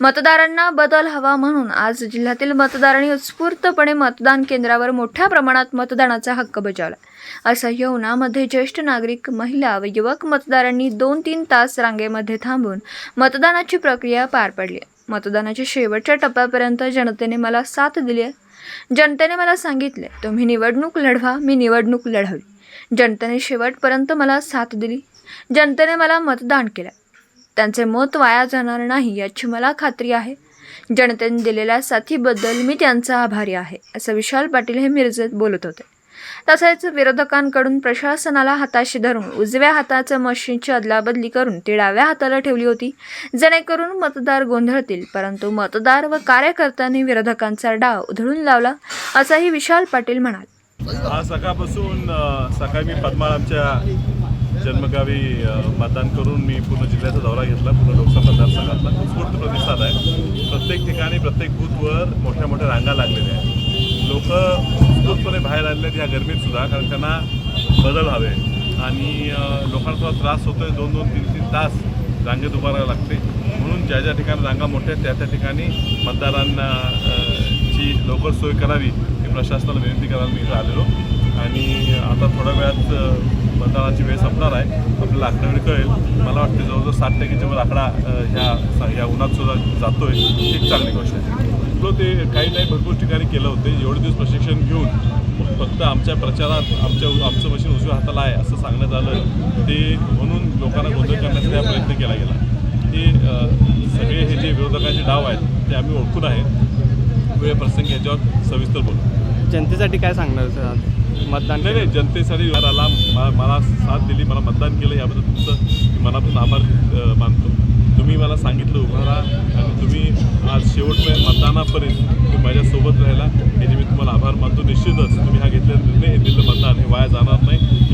मतदारांना बदल हवा म्हणून आज जिल्ह्यातील मतदारांनी उत्स्फूर्तपणे मतदान केंद्रावर मोठ्या प्रमाणात मतदानाचा हक्क बजावला. असं यवनामध्ये ज्येष्ठ नागरिक महिला व युवक मतदारांनी दोन तीन तास रांगेमध्ये थांबून मतदानाची प्रक्रिया पार पडली. मतदानाच्या शेवटच्या टप्प्यापर्यंत जनतेने मला साथ दिली. आहे जनतेने मला सांगितले तुम्ही निवडणूक लढवा मी निवडणूक लढवली. जनतेने शेवटपर्यंत मला साथ दिली. जनतेने मला मतदान केलं. त्यांचे मत वाया जाणार नाही याची मला खात्री आहे. जनतेने दिलेल्या साथीबद्दल मी त्यांचा आभारी आहे असं विशाल पाटील हे मिरजेत बोलत होते. तसेच विरोधकांकडून प्रशासनाला हाताशी धरून उजव्या हाताच्या मशीनची अदलाबदली करून ती डाव्या हाताला ठेवली होती जेणेकरून मतदार गोंधळतील. परंतु मतदार व कार्यकर्त्यांनी विरोधकांचा डाव उधळून लावला असंही विशाल पाटील म्हणाले. आज सकाळपासून सकाळी मी पद्माळ आमच्या जन्मगावी मतदान करून मी पूर्ण जिल्ह्याचा दौरा घेतला पूर्ण लोकसभा मतदारसंघातला. उत्स्फूर्त प्रतिसाद आहे. प्रत्येक ठिकाणी प्रत्येक बूथवर मोठ्या मोठ्या रांगा लागलेल्या आहेत. लोक उत्स्फूर्तपणे बाहेर आलेले आहेत या गरमीत सुद्धा कारण त्यांना बदल हवे आणि लोकांना थोडा त्रास होतोय दोन दोन तीन तीन तास रांगेत उभा राहावं लागते. म्हणून ज्या ज्या ठिकाणी रांगा मोठ्या आहेत त्या त्या ठिकाणी मतदारांना ची लवकर सोय करावी ही प्रशासनाला विनंती करायला मी आलेलो. आणि आता थोड्या वेळात मतदानाची वेळ संपणार आहे. आपल्याला आकडेवारी कळेल. मला वाटतं जवळजवळ साठ टक्केच्या वर आकडा ह्या ह्या उन्हात सुद्धा जातोय. ही एक चांगली गोष्ट आहे. तो ते काही नाही भरपूर ठिकाणी केलं होते. एवढे दिवस प्रशिक्षण घेऊन फक्त आमच्या प्रचारात आमच्या आमचं मशीन उजव्या हाताला आहे असं सांगण्यात आलं. ते म्हणून लोकांना गोंधळ करण्याचा हा प्रयत्न केला गेला. ते सगळे हे जे विरोधकांचे डाव आहेत ते आम्ही ओळखून आहेत वेळ प्रसंगी याच्यावर सविस्तर बोलू. जनतेसाठी काय सांगणार सर आज? मतदान नाही नाही जनतेसाठी आला. मला साथ दिली मला मतदान केलं याबद्दल तुमचं मी मनातून आभार मानतो. तुम्ही मला सांगितलं उभं राहा आणि तुम्ही आज शेवटपर्यंत मतदानापर्यंत तुम्ही माझ्यासोबत राहिला. याचे मी तुम्हाला आभार मानतो. निश्चितच तुम्ही हा घेतलेला निर्णय दिलं मतदान हे वाया जाणार नाही.